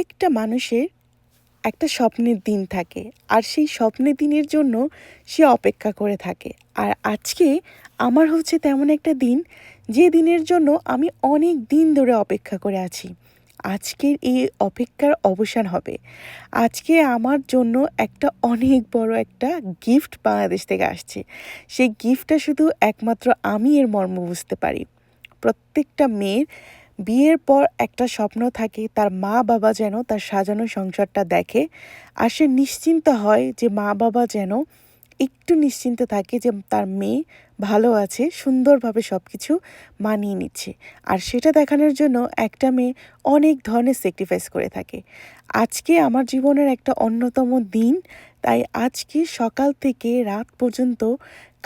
প্রত্যেকটা মানুষের একটা স্বপ্নের দিন থাকে। আর সেই স্বপ্নের দিনের জন্য সে অপেক্ষা করে থাকে। আর আজকে আমার হচ্ছে তেমন একটা দিন যে দিনের জন্য আমি অনেক দিন ধরে অপেক্ষা করে আছি। আজকের এই অপেক্ষার অবসান হবে। আজকে আমার জন্য একটা অনেক বড় একটা গিফট বাংলাদেশ থেকে আসছে। সেই গিফটটা শুধু একমাত্র আমি এর মর্ম বুঝতে পারি। প্রত্যেকটা মেয়ের বিয়ের পর একটা স্বপ্ন থাকে, তার মা বাবা যেন তার সাজানো সংসারটা দেখে আর সে নিশ্চিন্ত হয় যে মা বাবা যেন একটু নিশ্চিন্ত থাকে যে তার মেয়ে ভালো আছে, সুন্দরভাবে সব কিছু মানিয়ে নিচ্ছে। আর সেটা দেখানোর জন্য একটা মেয়ে অনেক ধরনের স্যাক্রিফাইস করে থাকে। আজকে আমার জীবনের একটা অন্যতম দিন, তাই আজকে সকাল থেকে রাত পর্যন্ত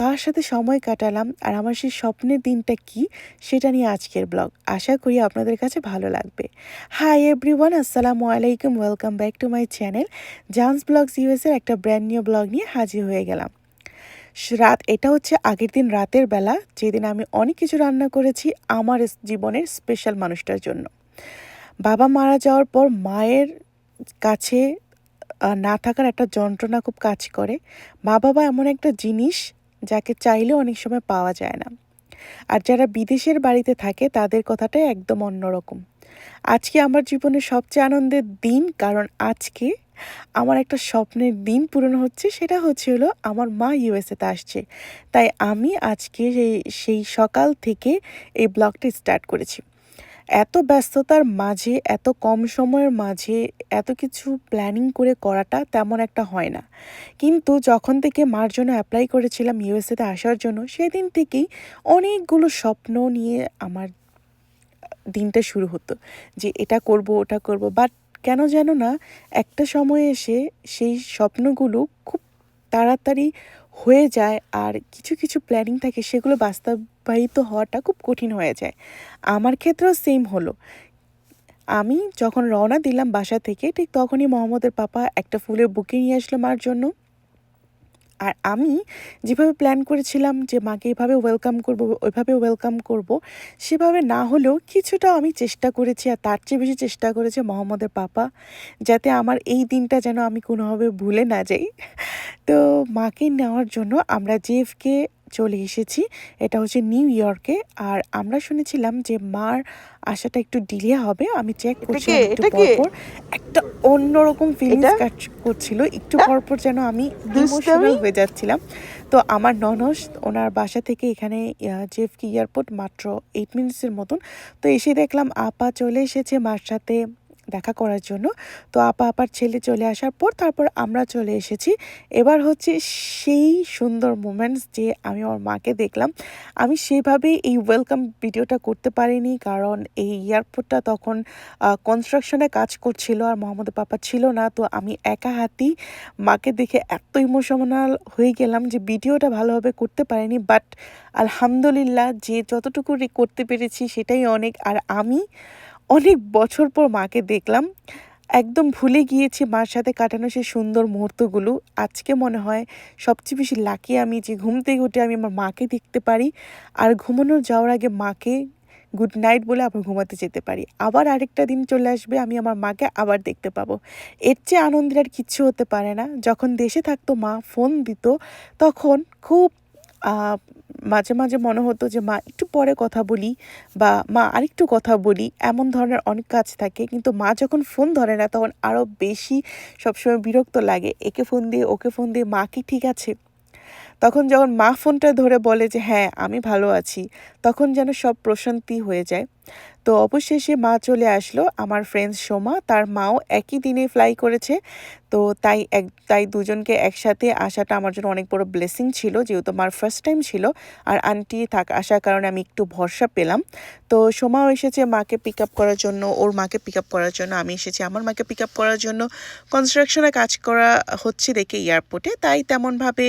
কার সাথে সময় কাটালাম আর আমার সেই স্বপ্নের দিনটা কি, সেটা নিয়ে আজকের ব্লগ আশা করি আপনাদের কাছে ভালো লাগবে। হাই এভরিওয়ান আসসালামু আলাইকুম welcome back to my channel Jan's vlogs ইউএসের একটা ব্র্যান্ড নিউ ব্লগ নিয়ে হাজির হয়ে গেলাম। রাত, এটা হচ্ছে আগের দিন রাতের বেলা, যেদিন আমি অনেক কিছু রান্না করেছি আমার জীবনের স্পেশাল মানুষটার জন্য। বাবা মারা যাওয়ার পর মায়ের কাছে না থাকার একটা যন্ত্রণা খুব কাজ করে। মা বাবা এমন একটা জিনিস যাকে চাইলেও অনেক সময় পাওয়া যায় না। আর যারা বিদেশের বাড়িতে থাকে, তাদের কথাটাই একদম অন্যরকম। আজকে আমার জীবনের সবচেয়ে আনন্দের দিন, কারণ আজকে আমার একটা স্বপ্নের দিন পূরণ হচ্ছে, সেটা হচ্ছে হলো আমার মা ইউএসএতে আসছে। তাই আমি আজকে সেই সেই সকাল থেকে এই ব্লগটি স্টার্ট করেছি। এত ব্যস্ততার মাঝে, এত কম সময়ের মাঝে, এত কিছু প্ল্যানিং করে করাটা তেমন একটা হয় না। কিন্তু যখন থেকে মার জন্য অ্যাপ্লাই করেছিলাম ইউএসএতে আসার জন্য, সেদিন থেকেই অনেকগুলো স্বপ্ন নিয়ে আমার দিনটা শুরু হতো। যে এটা করব, ওটা করব বাট কেন যেন না একটা সময় এসে সেই স্বপ্নগুলো খুব তাড়াতাড়ি হয়ে যায় আর কিছু কিছু প্ল্যানিং থাকে সেগুলো বাস্তবায়িত হওয়াটা খুব কঠিন হয়ে যায়। আমার ক্ষেত্রেও সেম হলো। আমি যখন রওনা দিলাম বাসা থেকে, ঠিক তখনই মোহাম্মদের পাপা একটা ফুলের বুকে নিয়ে আসলো মার জন্য। আর আমি যেভাবে প্ল্যান করেছিলাম যে মাকে এভাবে ওয়েলকাম করব, ওইভাবে ওয়েলকাম করব, সেভাবে না হলেও কিছুটা আমি চেষ্টা করেছি আর তার চেয়ে বেশি চেষ্টা করেছে মোহাম্মদের পাপা, যাতে আমার এই দিনটা যেন আমি কোনোভাবে ভুলে না যাই। তো মাকে নেওয়ার জন্য আমরা জেএফকে চলে এসেছি। এটা হচ্ছে নিউ ইয়র্কে। আর আমরা শুনেছিলাম যে মার আসাটা একটু ডিলে হবে। আমি চেক এটা করছিলাম কে? একটু এটা পর কে? পর একটা অন্যরকম ফিলিংস কাজ করছিল। একটু এটা? পর পর যেন আমি ইমোশনাল হয়ে যাচ্ছিলাম। তো আমার ননস ওনার বাসা থেকে এখানে জেফকি এয়ারপোর্ট মাত্র এইট মিনিটসের মতন। তো এসে দেখলাম আপা চলে এসেছে মার সাথে। দেখা করার জন্য। তো আপা, আপার ছেলে চলে আসার পর তারপর আমরা চলে এসেছি। এবার হচ্ছে সেই সুন্দর মোমেন্টস যে আমি আমার মাকে দেখলাম, আমি সেভাবে এই ওয়েলকাম ভিডিওটা করতে পারিনি কারণ এই এয়ারপোর্টটা তখন কনস্ট্রাকশনে কাজ করছিল আর মোহাম্মদ পাপা ছিল না। তো আমি একা হাতেই মাকে দেখে এত ইমোশনাল হয়ে গেলাম যে ভিডিওটা ভালোভাবে করতে পারিনি। বাট আলহামদুলিল্লাহ যে যতটুকু করতে পেরেছি সেটাই অনেক। আর আমি অনেক বছর পর মাকে দেখলাম। একদম ভুলে গিয়েছি মার সাথে কাটানো সেই সুন্দর মুহূর্তগুলো। আজকে মনে হয় সবচেয়ে বেশি লাকি আমি যে ঘুম থেকে উঠে আমি আমার মাকে দেখতে পারি। আর ঘুমানোর যাওয়ার আগে মাকে গুড নাইট বলে আবার ঘুমাতে যেতে পারি। আবার আরেকটা দিন চলে আসবে, আমি আমার মাকে আবার দেখতে পাবো। এর চেয়ে আনন্দের আর কিচ্ছু হতে পারে না। যখন দেশে থাকতো মা ফোন দিত, তখন খুব মাঝে মাঝে মনে হতো যে, মা, একটু পরে কথা বলি বা মা, আরেকটু কথা বলি। এমন ধরনের অনেক কাজ থাকে। কিন্তু মা যখন ফোন ধরে না, তখন আরও বেশি সবসময় বিরক্ত লাগে। একে ফোন দিয়ে, ওকে ফোন দিয়ে, মা কি ঠিক আছে? তখন যখন মা ফোনটা ধরে বলে যে হ্যাঁ আমি ভালো আছি, তখন যেন সব প্রশান্তি হয়ে যায়। তো অবশেষে মা চলে আসলো, আমার ফ্রেন্ডস সোমা, তার মাও একই দিনে ফ্লাই করেছে। তো তাই এক, তাই দুজনকে একসাথে আসাটা আমার জন্য অনেক বড় ব্লেসিং ছিল, যেহেতু আমার ফার্স্ট টাইম ছিল। আর আন্টি থাক, আসার কারণে আমি একটু ভরসা পেলাম। তো সোমাও এসেছে মাকে পিক আপ করার জন্য, ওর মাকে পিক আপ করার জন্য, আমি এসেছি আমার মাকে পিক আপ করার জন্য। কনস্ট্রাকশনে কাজ করা হচ্ছে দেখে এয়ারপোর্টে তাই তেমনভাবে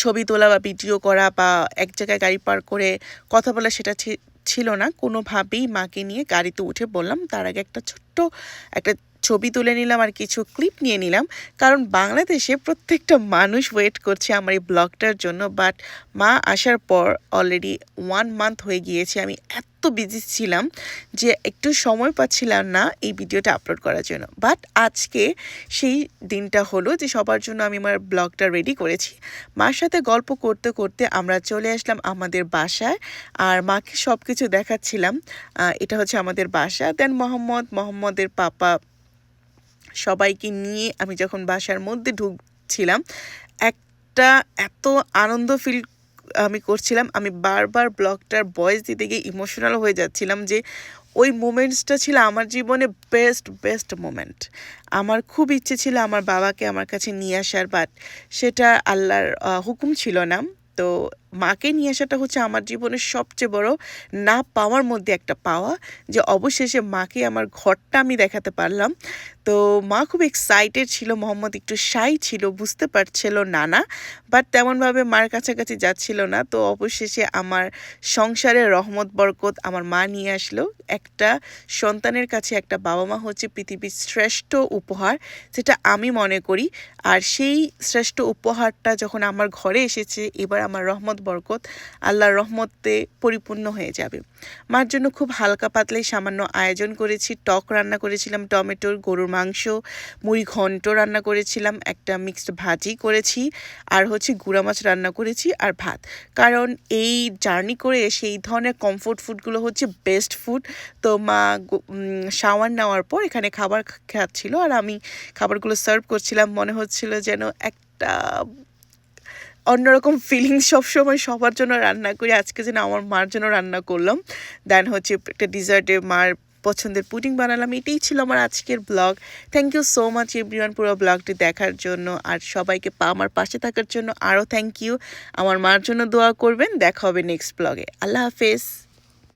ছবি তোলা বা ভিডিও করা বা এক জায়গায় গাড়ি পার করে কথা বলা সেটা ছিল না। কোনোভাবেই মাকে নিয়ে গাড়িতে উঠে বললাম তার আগে একটা ছোট্ট একটা ছবি তুলে নিলাম আর কিছু ক্লিপ নিয়ে নিলাম। কারণ বাংলাদেশে প্রত্যেকটা মানুষ ওয়েট করছে আমার এই ব্লগটার জন্য। বাট মা আসার পর অলরেডি ওয়ান মান্থ হয়ে গিয়েছে, আমি এত বিজি ছিলাম যে একটু সময় পাচ্ছিলাম না এই ভিডিওটা আপলোড করার জন্য। বাট আজকে সেই দিনটা হলো যে সবার জন্য আমি আমার ব্লগটা রেডি করেছি। মার সাথে গল্প করতে করতে আমরা চলে আসলাম আমাদের বাসায় আর মাকে সব কিছু দেখাচ্ছিলাম এটা হচ্ছে আমাদের বাসা। দেন মোহাম্মদ, মোহাম্মদের পাপা সবাইকে নিয়ে আমি যখন বাসার মধ্যে ঢুকছিলাম, একটা এত আনন্দ ফিল আমি করছিলাম, আমি বারবার ব্লগটার ভয়েস দিতে গিয়ে ইমোশনাল হয়ে যাচ্ছিলাম যে ওই মোমেন্টসটা ছিল আমার জীবনে বেস্ট বেস্ট মোমেন্ট আমার খুব ইচ্ছে ছিল আমার বাবাকে আমার কাছে নিয়ে আসার বাট সেটা আল্লাহর হুকুম ছিল না। তো মাকে নিয়ে আসাটা হচ্ছে আমার জীবনের সবচেয়ে বড় না পাওয়ার মধ্যে একটা পাওয়া যে অবশেষে মাকে আমার ঘরটা আমি দেখাতে পারলাম। তো মা খুব এক্সাইটেড ছিল, মোহাম্মদ একটু সাই ছিল, বুঝতে পারছিল না না বাট তেমনভাবে মার কাছাকাছি যাচ্ছিল না। তো অবশেষে আমার সংসারে রহমত, বরকত আমার মা নিয়ে আসলো। একটা সন্তানের কাছে একটা বাবা মা হচ্ছে পৃথিবীর শ্রেষ্ঠ উপহার, যেটা আমি মনে করি। আর সেই শ্রেষ্ঠ উপহারটা যখন আমার ঘরে এসেছে, এবার আমার রহমত বরকত আল্লাহর রহমতে পরিপূর্ণ হয়ে যাবে। মার জন্য খুব হালকা পাতলাই সামান্য আয়োজন করেছি, টক রান্না করেছিলাম, টমেটোর গরুর মাংস, মুড়ি ঘন্ট রান্না করেছিলাম, একটা মিক্সড ভাজি করেছি, আর হচ্ছে গুঁড়া মাছ রান্না করেছি আর ভাত। কারণ এই জার্নি করে সেই ধরনের কমফোর্ট ফুডগুলো হচ্ছে বেস্ট ফুড তো মা শাওয়ার নেওয়ার পর এখানে খাবার খাচ্ছিল আর আমি খাবারগুলো সার্ভ করছিলাম। মনে হচ্ছিল যেন একটা অন্যরকম ফিলিংস সবসময় সবার জন্য রান্না করি। আজকে যেন আমার মার জন্য রান্না করলাম। দেন হচ্ছে একটা ডিজার্টে মার পছন্দের পুডিং বানালাম। এটাই ছিল আমার আজকের vlog thank you so much everyone পুরো ব্লগটি দেখার জন্য। আর সবাইকে পা আমার পাশে থাকার জন্য আরও থ্যাংক ইউ আমার মার জন্য দোয়া করবেন। দেখা হবে নেক্সট ব্লগে আল্লাহ হাফেজ।